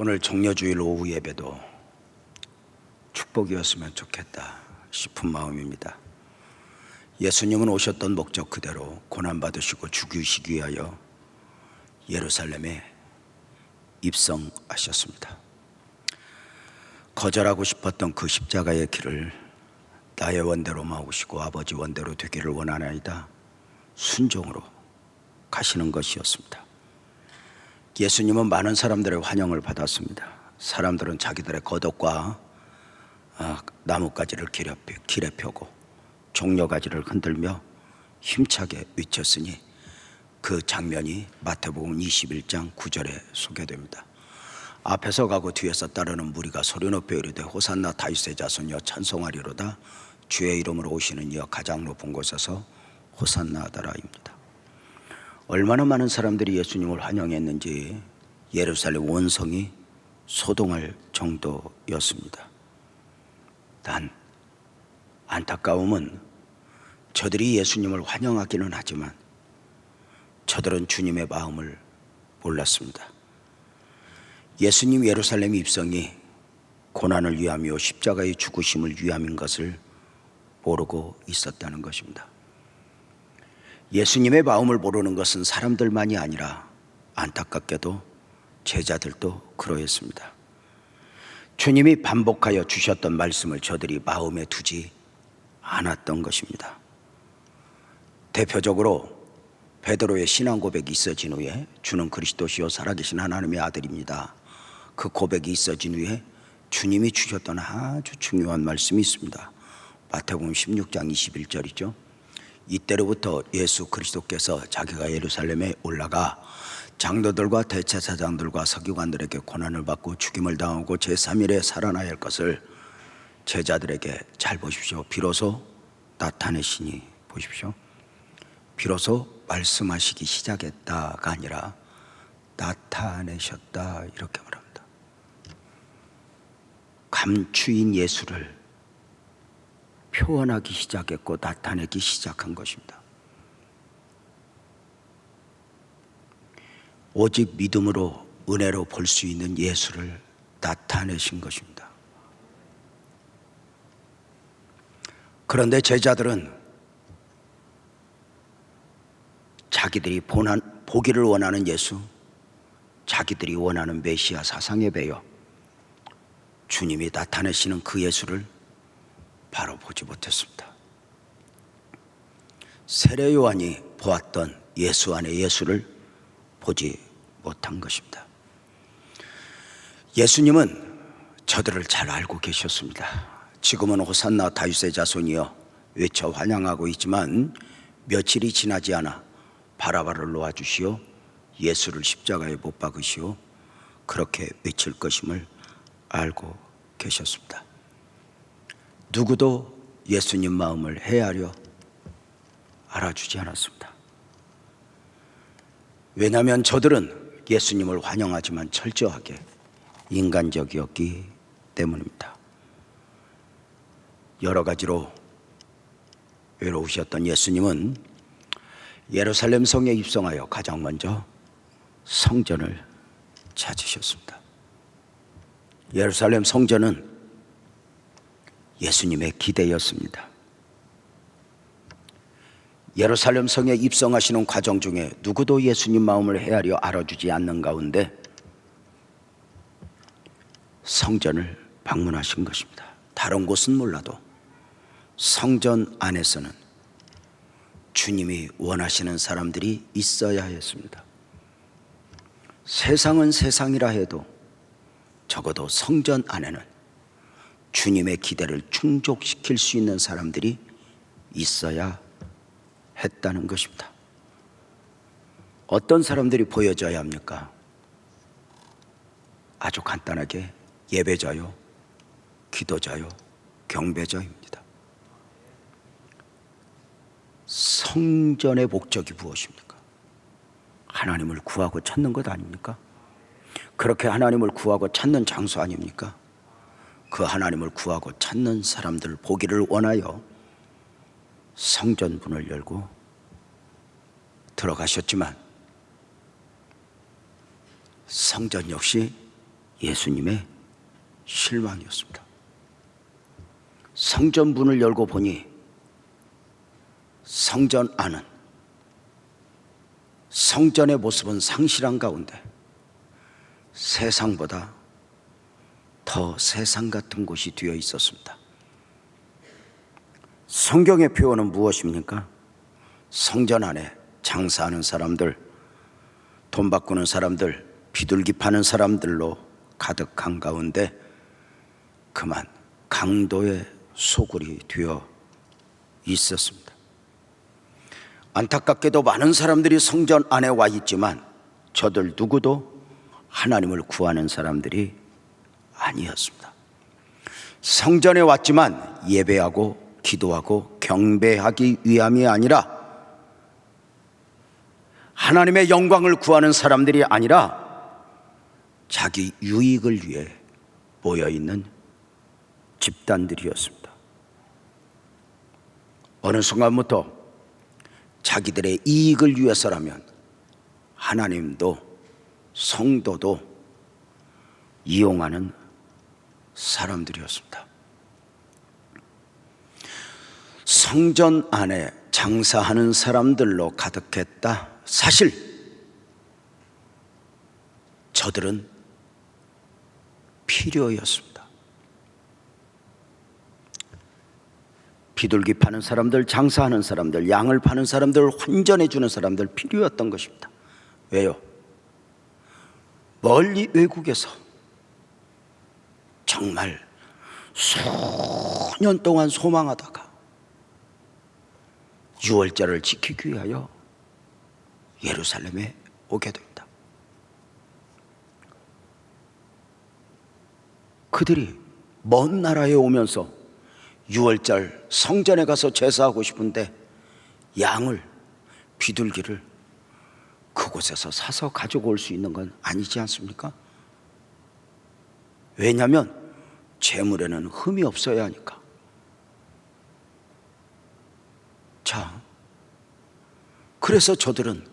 오늘 종려주일 오후 예배도 축복이었으면 좋겠다 싶은 마음입니다. 예수님은 오셨던 목적 그대로 고난받으시고 죽이시기 위하여 예루살렘에 입성하셨습니다. 거절하고 싶었던 그 십자가의 길을 나의 원대로 마오시고 아버지 원대로 되기를 원하나이다. 순종으로 가시는 것이었습니다. 예수님은 많은 사람들의 환영을 받았습니다. 사람들은 자기들의 겉옷과 아, 나뭇가지를 길에, 펴고 종려가지를 흔들며 힘차게 외쳤으니 그 장면이 마태복음 21장 9절에 소개됩니다. 앞에서 가고 뒤에서 따르는 무리가 소리 높여 이르되 호산나 다윗의 자손이여 찬송하리로다 주의 이름으로 오시는 이여 가장 높은 곳에서 호산나 하다라입니다. 얼마나 많은 사람들이 예수님을 환영했는지 예루살렘 원성이 소동할 정도였습니다. 단 안타까움은 저들이 예수님을 환영하기는 하지만 저들은 주님의 마음을 몰랐습니다. 예수님 예루살렘 입성이 고난을 위함이요 십자가의 죽으심을 위함인 것을 모르고 있었다는 것입니다. 예수님의 마음을 모르는 것은 사람들만이 아니라 안타깝게도 제자들도 그러했습니다. 주님이 반복하여 주셨던 말씀을 저들이 마음에 두지 않았던 것입니다. 대표적으로 베드로의 신앙 고백이 있어진 후에 주는 그리스도시요 살아계신 하나님의 아들입니다. 그 고백이 있어진 후에 주님이 주셨던 아주 중요한 말씀이 있습니다. 마태복음 16장 21절이죠. 이때로부터 예수 그리스도께서 자기가 예루살렘에 올라가 장로들과 대제사장들과 서기관들에게 고난을 받고 죽임을 당하고 제3일에 살아나야 할 것을 제자들에게 잘 보십시오. 비로소 나타내시니 보십시오. 비로소 말씀하시기 시작했다가 아니라 나타내셨다 이렇게 말합니다. 감추인 예수를 표현하기 시작했고 나타내기 시작한 것입니다. 오직 믿음으로 은혜로 볼 수 있는 예수를 나타내신 것입니다. 그런데 제자들은 자기들이 보난, 보기를 원하는 예수, 자기들이 원하는 메시아 사상에 배여 주님이 나타내시는 그 예수를 바로 보지 못했습니다. 세례 요한이 보았던 예수 안의 예수를 보지 못한 것입니다. 예수님은 저들을 잘 알고 계셨습니다. 지금은 호산나 다윗의 자손이여 외쳐 환영하고 있지만 며칠이 지나지 않아 바라바를 놓아 주시오 예수를 십자가에 못 박으시오 그렇게 외칠 것임을 알고 계셨습니다. 누구도 예수님 마음을 헤아려 알아주지 않았습니다. 왜냐하면 저들은 예수님을 환영하지만 철저하게 인간적이었기 때문입니다. 여러 가지로 외로우셨던 예수님은 예루살렘 성에 입성하여 가장 먼저 성전을 찾으셨습니다. 예루살렘 성전은 예수님의 기대였습니다. 예루살렘 성에 입성하시는 과정 중에 누구도 예수님 마음을 헤아려 알아주지 않는 가운데 성전을 방문하신 것입니다. 다른 곳은 몰라도 성전 안에서는 주님이 원하시는 사람들이 있어야 했습니다. 세상은 세상이라 해도 적어도 성전 안에는 주님의 기대를 충족시킬 수 있는 사람들이 있어야 했다는 것입니다. 어떤 사람들이 보여져야 합니까? 아주 간단하게 예배자요, 기도자요, 경배자입니다. 성전의 목적이 무엇입니까? 하나님을 구하고 찾는 것 아닙니까? 그렇게 하나님을 구하고 찾는 장소 아닙니까? 그 하나님을 구하고 찾는 사람들 보기를 원하여 성전 문을 열고 들어가셨지만 성전 역시 예수님의 실망이었습니다. 성전 문을 열고 보니 성전 안은 성전의 모습은 상실한 가운데 세상보다 더 세상 같은 곳이 되어 있었습니다. 성경의 표현은 무엇입니까? 성전 안에 장사하는 사람들, 돈 바꾸는 사람들, 비둘기 파는 사람들로 가득한 가운데 그만 강도의 소굴이 되어 있었습니다. 안타깝게도 많은 사람들이 성전 안에 와 있지만 저들 누구도 하나님을 구하는 사람들이 아니었습니다. 성전에 왔지만 예배하고 기도하고 경배하기 위함이 아니라 하나님의 영광을 구하는 사람들이 아니라 자기 유익을 위해 모여 있는 집단들이었습니다. 어느 순간부터 자기들의 이익을 위해서라면 하나님도 성도도 이용하는 사람들이었습니다. 성전 안에 장사하는 사람들로 가득했다. 사실 저들은 필요였습니다. 비둘기 파는 사람들, 장사하는 사람들, 양을 파는 사람들, 환전해 주는 사람들 필요였던 것입니다. 왜요? 멀리 외국에서 정말 수년 동안 소망하다가 유월절을 지키기 위하여 예루살렘에 오게 됩니다. 그들이 먼 나라에 오면서 유월절 성전에 가서 제사하고 싶은데 양을 비둘기를 그곳에서 사서 가지고 올 수 있는 건 아니지 않습니까? 왜냐하면 재물에는 흠이 없어야 하니까. 자, 그래서 저들은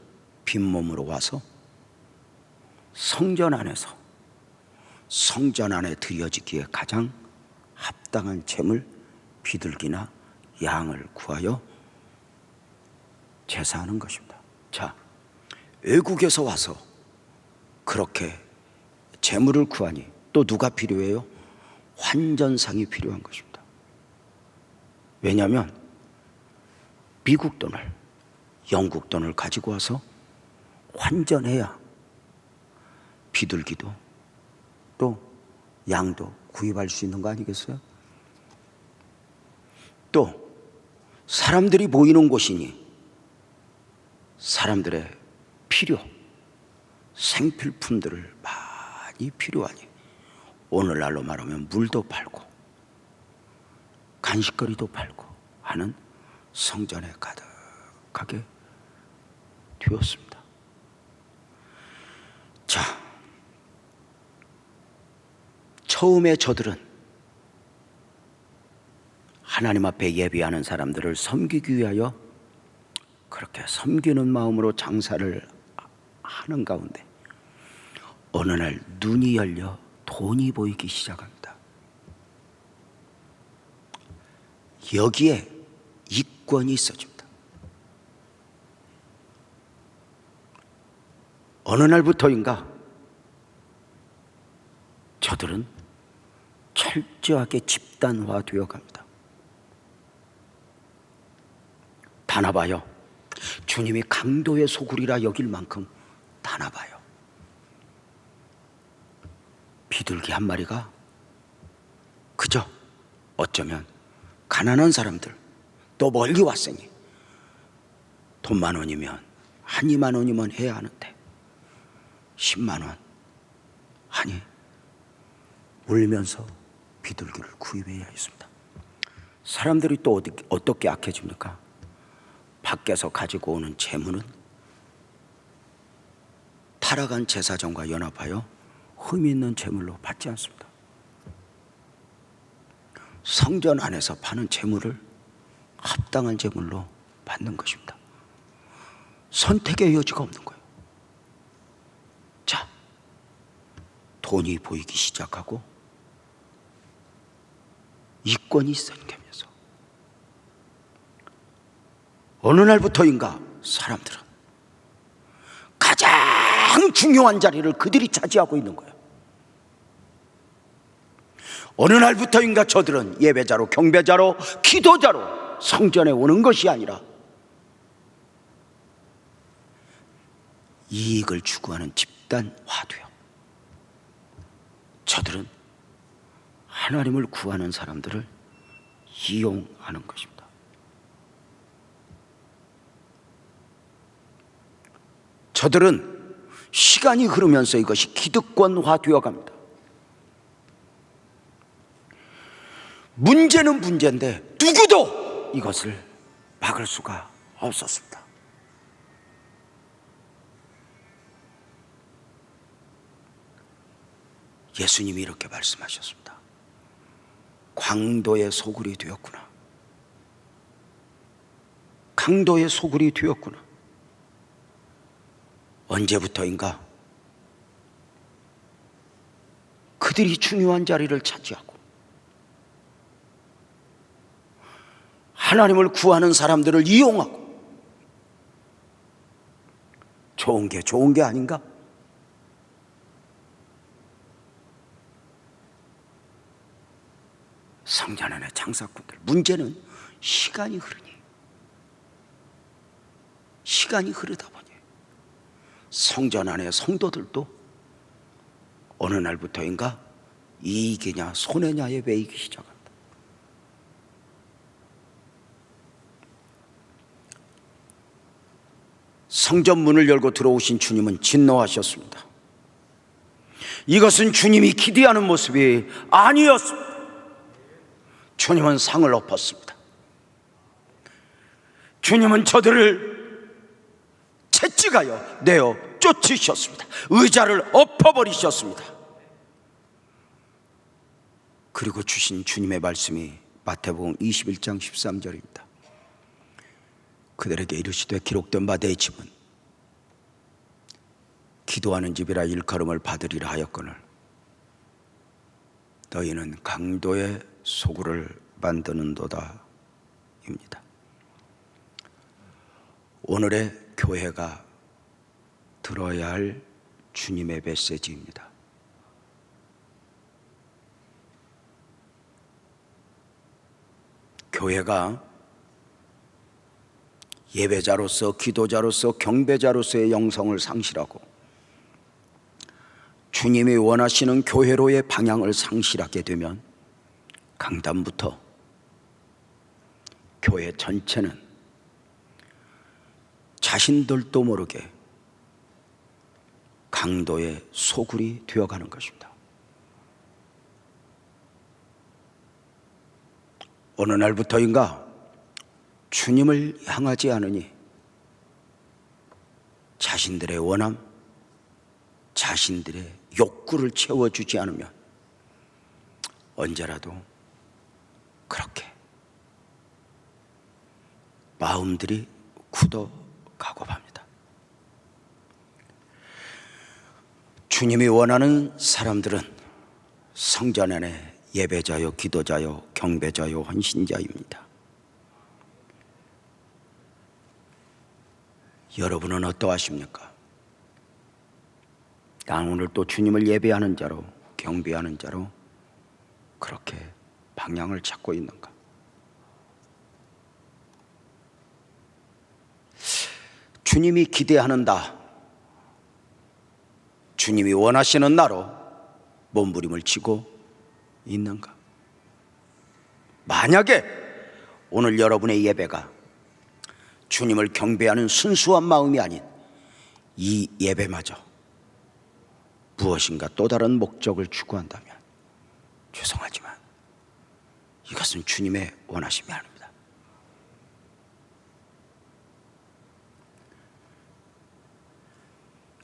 빈몸으로 와서 성전 안에서 성전 안에 드려지기에 가장 합당한 재물 비둘기나 양을 구하여 제사하는 것입니다. 자, 외국에서 와서 그렇게 재물을 구하니 또 누가 필요해요? 환전상이 필요한 것입니다. 왜냐하면 미국 돈을 영국 돈을 가지고 와서 환전해야 비둘기도 또 양도 구입할 수 있는 거 아니겠어요? 또 사람들이 모이는 곳이니 사람들의 필요, 생필품들을 많이 필요하니 오늘날로 말하면 물도 팔고 간식거리도 팔고 하는 성전에 가득하게 되었습니다. 자, 처음에 저들은 하나님 앞에 예비하는 사람들을 섬기기 위하여 그렇게 섬기는 마음으로 장사를 하는 가운데 어느 날 눈이 열려 돈이 보이기 시작합니다. 여기에 이권이 있어집니다. 어느 날부터인가 저들은 철저하게 집단화 되어 갑니다. 다나봐요. 주님이 강도의 소굴이라 여길 만큼 다나봐요. 비둘기 한 마리가? 그저 어쩌면 가난한 사람들. 또 멀리 왔으니. 돈 만 원이면 한 이만 원이면 해야 하는데. 10만 원. 아니 울면서 비둘기를 구입해야 했습니다. 사람들이 또 어디, 어떻게 악해집니까? 밖에서 가지고 오는 재물은? 타락한 제사장과 연합하여 흠이 있는 재물로 받지 않습니다. 성전 안에서 파는 재물을 합당한 재물로 받는 것입니다. 선택의 여지가 없는 거예요. 자, 돈이 보이기 시작하고 이권이 생기면서 어느 날부터인가 사람들은 가장 중요한 자리를 그들이 차지하고 있는 거예요. 어느 날부터인가 저들은 예배자로 경배자로 기도자로 성전에 오는 것이 아니라 이익을 추구하는 집단 화두요. 저들은 하나님을 구하는 사람들을 이용하는 것입니다. 저들은 시간이 흐르면서 이것이 기득권화 되어 갑니다. 문제는 문제인데 누구도 이것을 막을 수가 없었습니다. 예수님이 이렇게 말씀하셨습니다. 광도의 소굴이 되었구나. 강도의 소굴이 되었구나. 언제부터인가 그들이 중요한 자리를 차지하고 하나님을 구하는 사람들을 이용하고 좋은 게 좋은 게 아닌가? 성전 안의 장사꾼들 문제는 시간이 흐르니 시간이 흐르다 보니 성전 안의 성도들도 어느 날부터인가 이익이냐 손해냐에 매이기 시작합니다. 성전 문을 열고 들어오신 주님은 진노하셨습니다. 이것은 주님이 기대하는 모습이 아니었습니다. 주님은 상을 엎었습니다. 주님은 저들을 채찍하여 내어 쫓으셨습니다. 의자를 엎어버리셨습니다. 그리고 주신 주님의 말씀이 마태복음 21장 13절입니다. 그들에게 이르시되 기록된 바 내 집은 기도하는 집이라 일컬음을 받으리라 하였거늘 너희는 강도의 소굴을 만드는도다 입니다. 오늘의 교회가 들어야 할 주님의 메시지입니다. 교회가 예배자로서 기도자로서 경배자로서의 영성을 상실하고 주님이 원하시는 교회로의 방향을 상실하게 되면 강단부터 교회 전체는 자신들도 모르게 강도의 소굴이 되어가는 것입니다. 어느 날부터인가 주님을 향하지 않으니 자신들의 원함, 자신들의 욕구를 채워주지 않으면 언제라도 그렇게 마음들이 굳어가고 맙니다. 주님이 원하는 사람들은 성전 안에 예배자요, 기도자요, 경배자요, 헌신자입니다. 여러분은 어떠하십니까? 난 오늘 또 주님을 예배하는 자로, 경배하는 자로 그렇게 방향을 찾고 있는가? 주님이 기대하는다. 주님이 원하시는 나로 몸부림을 치고 있는가? 만약에 오늘 여러분의 예배가 주님을 경배하는 순수한 마음이 아닌 이 예배마저 무엇인가 또 다른 목적을 추구한다면 죄송하지만 이것은 주님의 원하심이 아닙니다.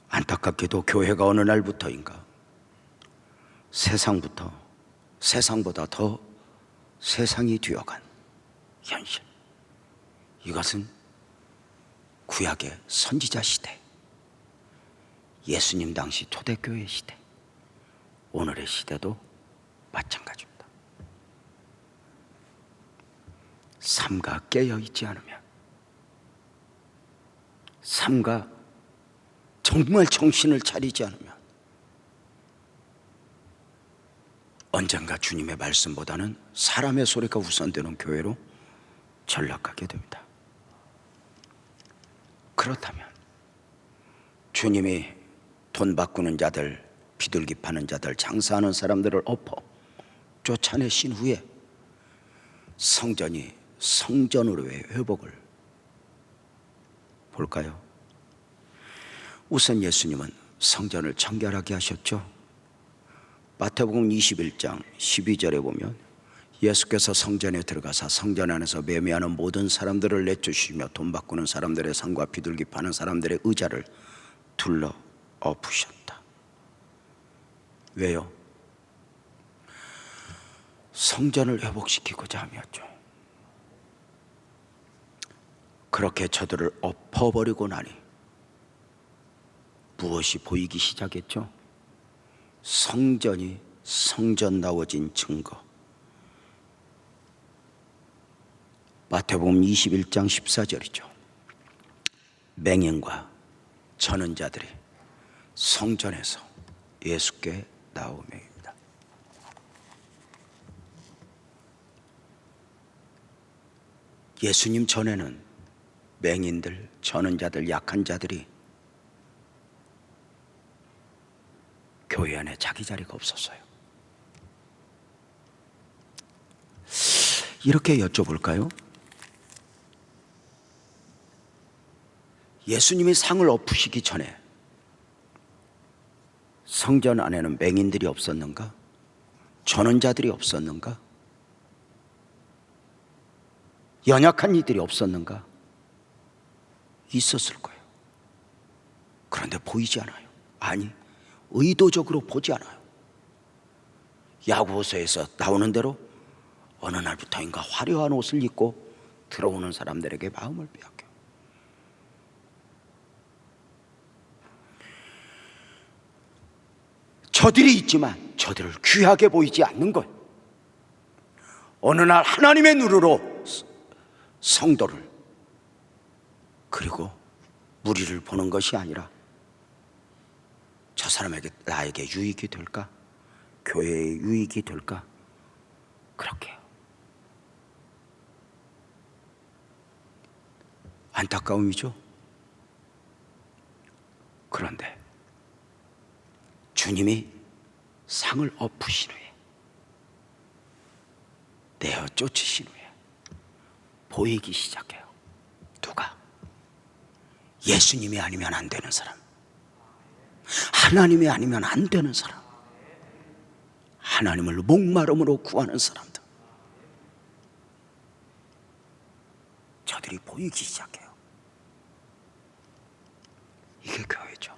안타깝게도 교회가 어느 날부터인가 세상부터 세상보다 더 세상이 되어간 현실. 이것은 구약의 선지자 시대, 예수님 당시 초대교회 시대, 오늘의 시대도 마찬가지입니다. 삼가 깨어 있지 않으면 삼가 정말 정신을 차리지 않으면 언젠가 주님의 말씀보다는 사람의 소리가 우선되는 교회로 전락하게 됩니다. 그렇다면 주님이 돈 바꾸는 자들, 비둘기 파는 자들, 장사하는 사람들을 엎어 쫓아내신 후에 성전이 성전으로의 회복을 볼까요? 우선 예수님은 성전을 청결하게 하셨죠. 마태복음 21장 12절에 보면 예수께서 성전에 들어가사 성전 안에서 매매하는 모든 사람들을 내쫓으시며 돈 바꾸는 사람들의 상과 비둘기 파는 사람들의 의자를 둘러 엎으셨다. 왜요? 성전을 회복시키고자 함이었죠. 그렇게 저들을 엎어버리고 나니 무엇이 보이기 시작했죠? 성전이 성전다워진 증거. 마태복음 21장 14절이죠. 맹인과 저는 자들이 성전에서 예수께 나오매입니다. 예수님 전에는 맹인들, 저는 자들, 약한 자들이 교회 안에 자기 자리가 없었어요. 이렇게 여쭤볼까요? 예수님이 상을 엎으시기 전에 성전 안에는 맹인들이 없었는가? 전원자들이 없었는가? 연약한 이들이 없었는가? 있었을 거예요. 그런데 보이지 않아요. 아니, 의도적으로 보지 않아요. 야구호서에서 나오는 대로 어느 날부터인가 화려한 옷을 입고 들어오는 사람들에게 마음을 빼앗겨. 저들이 있지만 저들을 귀하게 보이지 않는 것. 어느 날 하나님의 눈으로 성도를 그리고 무리를 보는 것이 아니라 저 사람에게 나에게 유익이 될까? 교회에 유익이 될까? 그렇게 안타까움이죠. 그런데 주님이 상을 엎으신 후에 내어 쫓으신 후에 보이기 시작해요. 누가? 예수님이 아니면 안 되는 사람. 하나님이 아니면 안 되는 사람. 하나님을 목마름으로 구하는 사람들. 저들이 보이기 시작해요. 이게 교회죠.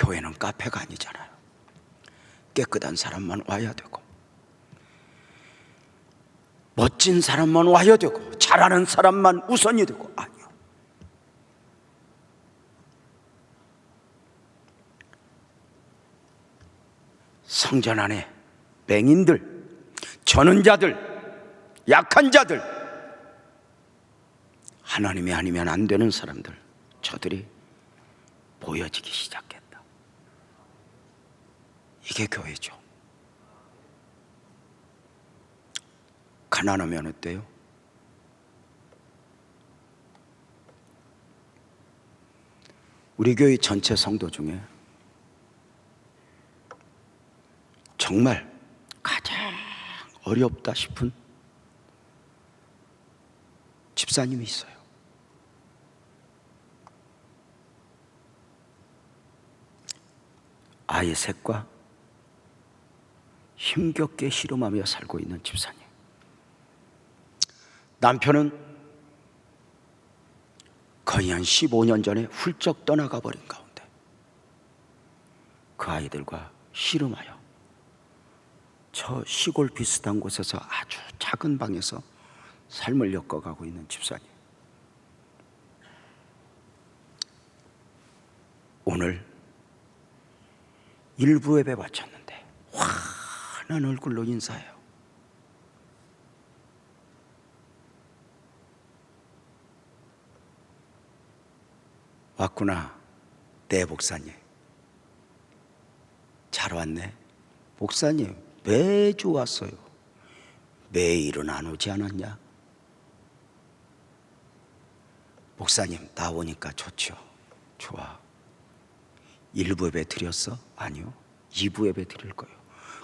교회는 카페가 아니잖아요. 깨끗한 사람만 와야 되고, 멋진 사람만 와야 되고, 잘하는 사람만 우선이 되고, 아니요. 성전 안에 맹인들, 저는 자들, 약한 자들, 하나님이 아니면 안 되는 사람들, 저들이 보여지기 시작했다. 이게 교회죠. 가난하면 어때요? 우리 교회 전체 성도 중에 정말 가장 어렵다 싶은 집사님이 있어요. 아이 셋과 힘겹게 씨름하며 살고 있는 집사님. 남편은 거의 한 15년 전에 훌쩍 떠나가 버린 가운데 그 아이들과 씨름하여 저 시골 비슷한 곳에서 아주 작은 방에서 삶을 엮어가고 있는 집사님. 오늘 일부 예배 바쳤는데 환한 얼굴로 인사해요. 왔구나, 네 목사님. 잘 왔네. 목사님, 매주 왔어요. 매일은 안 오지 않았냐? 목사님, 나 오니까 좋죠. 좋아. 일부 예배 드렸어? 아니요. 2부 예배 드릴 거예요.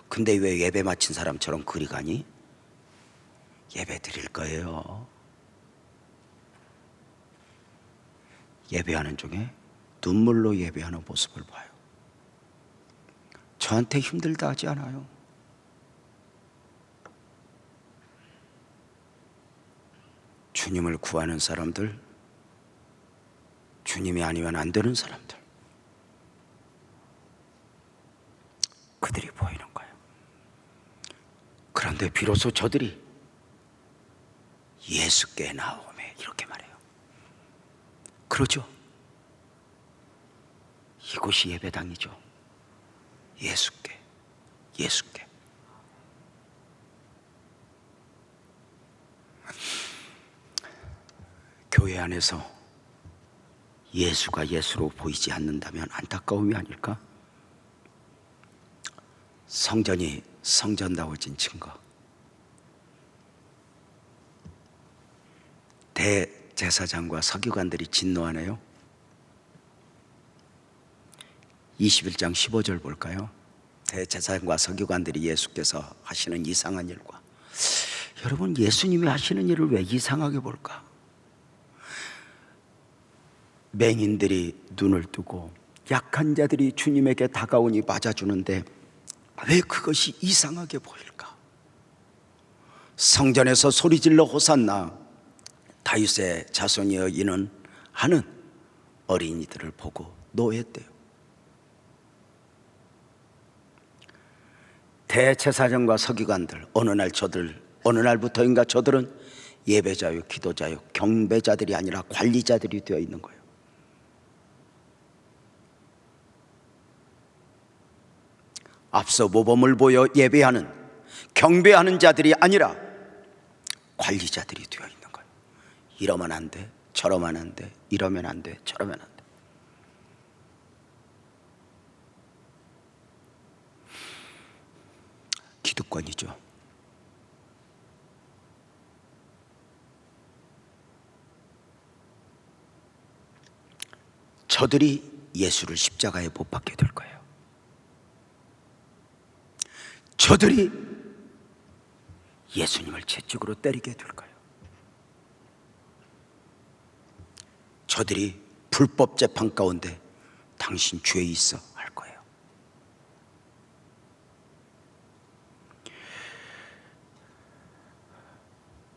근데 왜 예배 마친 사람처럼 그리 가니? 예배 드릴 거예요. 예배하는 중에 눈물로 예배하는 모습을 봐요. 저한테 힘들다 하지 않아요. 주님을 구하는 사람들, 주님이 아니면 안 되는 사람들, 그들이. 그런데 비로소 저들이 예수께 나오매 이렇게 말해요. 그러죠. 이곳이 예배당이죠. 예수께, 예수께. 교회 안에서 예수가 예수로 보이지 않는다면 안타까움이 아닐까? 성전이 성전다워진 증거. 대제사장과 서기관들이 진노하네요. 21장 15절 볼까요? 대제사장과 서기관들이 예수께서 하시는 이상한 일과 여러분 예수님이 하시는 일을 왜 이상하게 볼까? 맹인들이 눈을 뜨고 약한 자들이 주님에게 다가오니 맞아주는데 왜 그것이 이상하게 보일까? 성전에서 소리질러 호산나 다윗의 자손이여 이는 하는 어린이들을 보고 노했대요. 대제사장과 서기관들 어느 날 저들 어느 날부터인가 저들은 예배자요 기도자요 경배자들이 아니라 관리자들이 되어 있는 거예요. 앞서 모범을 보여 예배하는 경배하는 자들이 아니라 관리자들이 되어 있는. 이러면 안 돼, 저러면 안 돼, 이러면 안 돼, 저러면 안 돼. 기득권이죠. 저들이 예수를 십자가에 못 박게 될 거예요. 저들이 예수님을 채찍으로 때리게 될 거예요. 저들이 불법 재판 가운데 당신 죄 있어 할 거예요.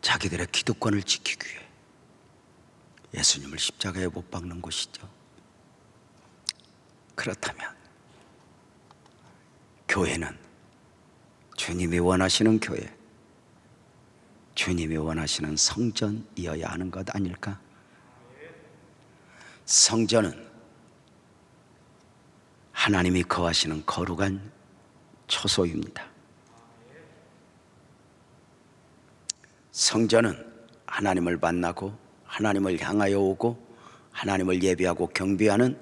자기들의 기득권을 지키기 위해 예수님을 십자가에 못 박는 것이죠. 그렇다면 교회는 주님이 원하시는 교회, 주님이 원하시는 성전이어야 하는 것 아닐까? 성전은 하나님이 거하시는 거룩한 초소입니다. 성전은 하나님을 만나고 하나님을 향하여 오고 하나님을 예배하고 경배하는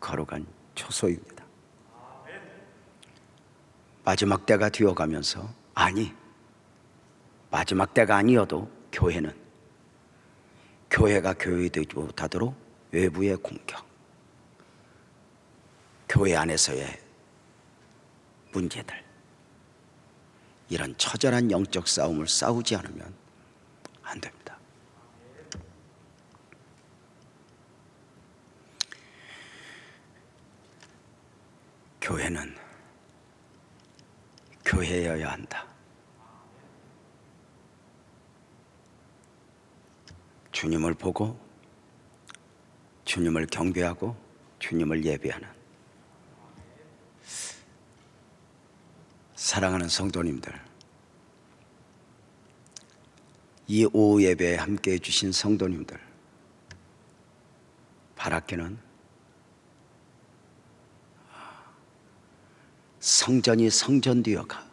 거룩한 초소입니다. 마지막 때가 되어가면서 아니 마지막 때가 아니어도 교회는 교회가 교회 되지 못하도록 외부의 공격 교회 안에서의 문제들 이런 처절한 영적 싸움을 싸우지 않으면 안 됩니다. 교회는 교회여야 한다. 주님을 보고 주님을 경배하고 주님을 예배하는 사랑하는 성도님들 이 오후 예배에 함께해 주신 성도님들 바라기는 성전이 성전되어가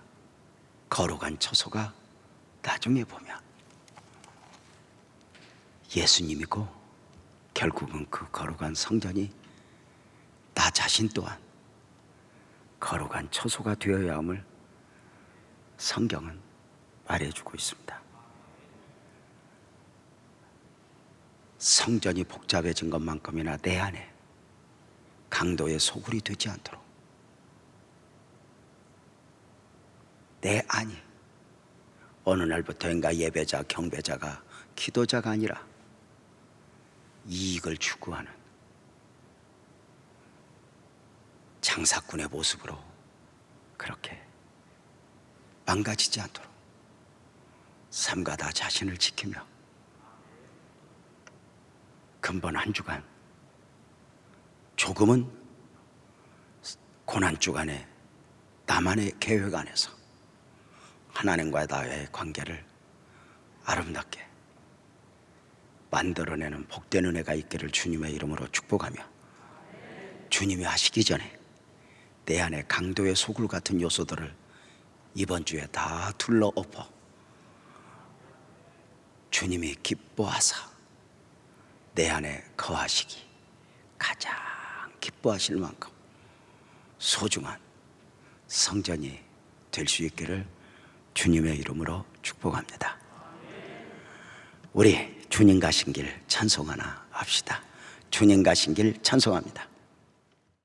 걸어간 처소가 나중에 보면 예수님이고 결국은 그 거룩한 성전이 나 자신 또한 거룩한 처소가 되어야 함을 성경은 말해주고 있습니다. 성전이 복잡해진 것만큼이나 내 안에 강도의 소굴이 되지 않도록 내 안이 어느 날부터인가 예배자, 경배자가 기도자가 아니라 이익을 추구하는 장사꾼의 모습으로 그렇게 망가지지 않도록 삼가 다 자신을 지키며 근본 한 주간 조금은 고난 주간에 나만의 계획 안에서 하나님과 나의 관계를 아름답게 만들어내는 복된 은혜가 있기를 주님의 이름으로 축복하며 주님이 하시기 전에 내 안에 강도의 소굴 같은 요소들을 이번 주에 다 둘러 엎어 주님이 기뻐하사 내 안에 거하시기 가장 기뻐하실 만큼 소중한 성전이 될 수 있기를 주님의 이름으로 축복합니다. 우리 주님 가신 길 찬송하나 합시다. 주님 가신 길 찬송합니다.